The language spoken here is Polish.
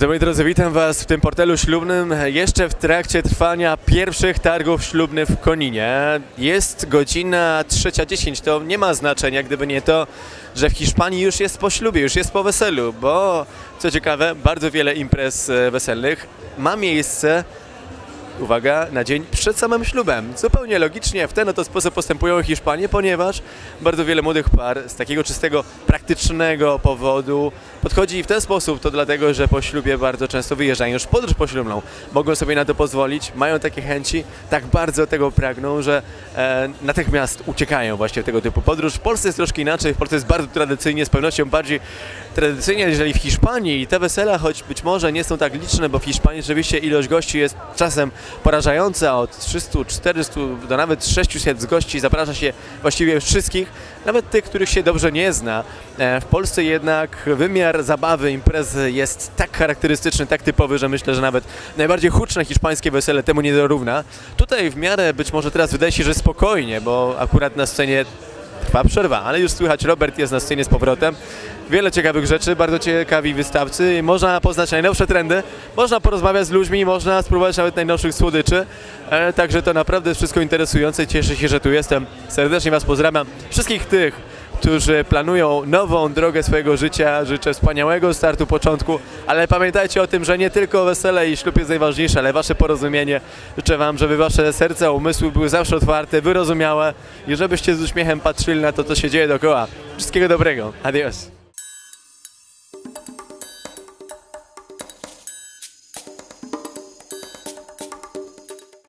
To moi drodzy, witam Was w tym portelu ślubnym jeszcze w trakcie trwania pierwszych targów ślubnych w Koninie. Jest godzina 3.10, to nie ma znaczenia, gdyby nie to, że w Hiszpanii już jest po ślubie, już jest po weselu, bo co ciekawe, bardzo wiele imprez e, weselnych ma miejsce uwaga, na dzień przed samym ślubem. Zupełnie logicznie w ten oto sposób postępują Hiszpanie, ponieważ bardzo wiele młodych par z takiego czystego, praktycznego powodu podchodzi w ten sposób, to dlatego, że po ślubie bardzo często wyjeżdżają już w podróż poślubną. Mogą sobie na to pozwolić, mają takie chęci, tak bardzo tego pragną, że e, natychmiast uciekają właśnie w tego typu podróż. W Polsce jest troszkę inaczej, w Polsce jest bardzo tradycyjnie, z pewnością bardziej tradycyjnie, jeżeli w Hiszpanii te wesela, choć być może nie są tak liczne, bo w Hiszpanii rzeczywiście ilość gości jest czasem porażająca, od 300, 400 do nawet 600 gości zaprasza się właściwie wszystkich, nawet tych, których się dobrze nie zna. E, W Polsce jednak wymiar zabawy, imprezy jest tak charakterystyczny, tak typowy, że myślę, że nawet najbardziej huczne hiszpańskie wesele temu nie dorówna. Tutaj w miarę być może teraz wydaje się, że spokojnie, bo akurat na scenie trwa przerwa, ale już słychać, Robert jest na scenie z powrotem. Wiele ciekawych rzeczy, bardzo ciekawi wystawcy można poznać najnowsze trendy, można porozmawiać z ludźmi, można spróbować nawet najnowszych słodyczy, e, także to naprawdę wszystko interesujące, cieszę się, że tu jestem. Serdecznie Was pozdrawiam. Wszystkich tych, którzy planują nową drogę swojego życia, życzę wspaniałego startu, początku, ale pamiętajcie o tym, że nie tylko wesele i ślub jest najważniejsze, ale Wasze porozumienie. Życzę Wam, żeby Wasze serca, umysły były zawsze otwarte, wyrozumiałe i żebyście z uśmiechem patrzyli na to, co się dzieje dookoła. Wszystkiego dobrego. Adios.